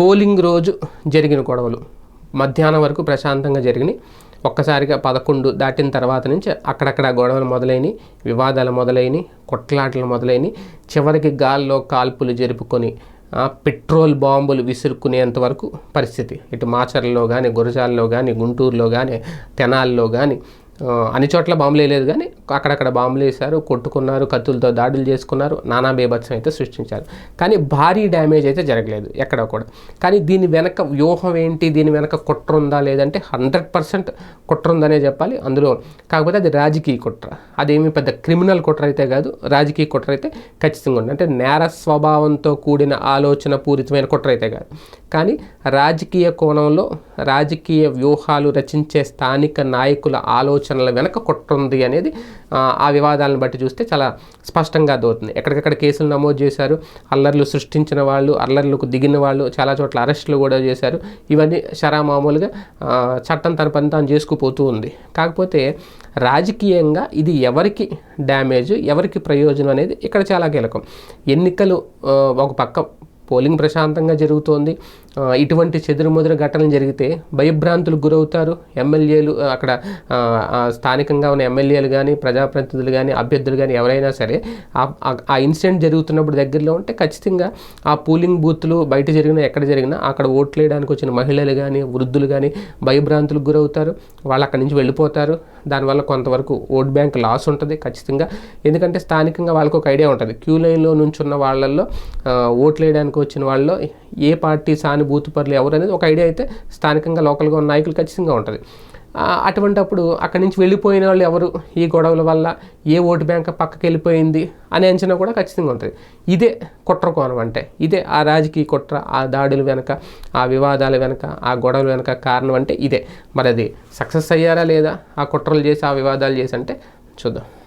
Polling రోజు జరిగిన గొడవలు. మధ్యాహ్నం వరకు ప్రశాంతంగా జరిగినాయి. ఒక్కసారిగా పదకొండు దాటిన తర్వాత నుంచి అక్కడక్కడ గొడవలు మొదలైనవి వివాదాలు మొదలైనవి కొట్లాటలు మొదలైనవి చివరికి గాల్లో కాల్పులు జరుపుకొని పెట్రోల్ బాంబులు విసురుకునేంత వరకు పరిస్థితి. ఇటు మాచర్లలో కానీ గురజాల్లో కానీ గుంటూరులో కానీ తెనాల్లో కానీ అన్ని చోట్ల బాంబులు వేయలేదు కానీ అక్కడక్కడ బాంబులు వేశారు కొట్టుకున్నారు కత్తులతో దాడులు చేసుకున్నారు నానా బేభత్సం అయితే సృష్టించారు. కానీ భారీ డ్యామేజ్ అయితే జరగలేదు ఎక్కడ కూడా. కానీ దీని వెనక వ్యూహం ఏంటి? దీని వెనక కుట్ర ఉందా లేదంటే హండ్రెడ్ పర్సెంట్ కుట్ర ఉందనే చెప్పాలి. అందులో కాకపోతే అది రాజకీయ కుట్ర. అదేమి పెద్ద క్రిమినల్ కుట్ర అయితే కాదు రాజకీయ కుట్ర అయితే ఖచ్చితంగా ఉంది. అంటే నేర స్వభావంతో కూడిన ఆలోచన పూరితమైన కుట్ర అయితే కాదు. కానీ రాజకీయ కోణంలో రాజకీయ వ్యూహాలు రచించే స్థానిక నాయకుల ఆలోచన ఆలోచనల వెనక కుట్ర ఉంది అనేది ఆ, వివాదాలను బట్టి చూస్తే చాలా స్పష్టంగా దోతుంది ఎక్కడికక్కడ కేసులు నమోదు చేశారు అల్లర్లు సృష్టించిన వాళ్ళు అల్లర్లకు దిగిన వాళ్ళు చాలా చోట్ల అరెస్టులు కూడా చేశారు. ఇవన్నీ షరా మామూలుగా చట్టం తన పని తాను చేసుకుపోతూ ఉంది. కాకపోతే రాజకీయంగా ఇది ఎవరికి డ్యామేజ్ ఎవరికి ప్రయోజనం అనేది ఇక్కడ చాలా కీలకం. ఎన్నికలు ఒక పక్క పోలింగ్ ప్రశాంతంగా జరుగుతోంది. ఇటువంటి చెదురుముదురు ఘటనలు జరిగితే భయభ్రాంతులకు గురవుతారు. ఎమ్మెల్యేలు అక్కడ స్థానికంగా ఉన్న ఎమ్మెల్యేలు కానీ ప్రజాప్రతినిధులు కానీ అభ్యర్థులు కానీ ఎవరైనా సరే ఆ- ఆ ఇన్సిడెంట్ జరుగుతున్నప్పుడు దగ్గరలో ఉంటే ఖచ్చితంగా ఆ పోలింగ్ బూత్లు బయట జరిగినా ఎక్కడ జరిగినా అక్కడ ఓట్లు వేయడానికి వచ్చిన మహిళలు కానీ వృద్ధులు కానీ భయభ్రాంతులకు గురవుతారు. వాళ్ళు అక్కడి నుంచి వెళ్ళిపోతారు. దానివల్ల కొంతవరకు ఓట్ బ్యాంక్ లాస్ ఉంటుంది ఖచ్చితంగా. ఎందుకంటే స్థానికంగా వాళ్ళకు ఒక ఐడియా ఉంటుంది. క్యూ లైన్లో నుంచున్న వాళ్ళల్లో ఓట్లు వేయడానికి వచ్చిన వాళ్ళలో ఏ పార్టీ సానుభూతి పరులు ఎవరు అనేది ఒక ఐడియా అయితే స్థానికంగా లోకల్గా ఉన్న నాయకులు ఖచ్చితంగా ఉంటుంది. అటువంటప్పుడు అక్కడి నుంచి వెళ్ళిపోయిన వాళ్ళు ఎవరు? ఈ గొడవల వల్ల ఏ ఓటు బ్యాంక్ పక్కకి వెళ్ళిపోయింది అనే అంచనా కూడా ఖచ్చితంగా ఉంటుంది. ఇదే కుట్ర కోణం అంటే ఇదే ఆ రాజకీయ కుట్ర ఆ దాడుల వెనక ఆ వివాదాల వెనక ఆ గొడవల వెనక కారణం అంటే ఇదే. మరి అది సక్సెస్ అయ్యారా లేదా? ఆ కుట్రలు చేసి ఆ వివాదాలు చేసి అంటే చూద్దాం.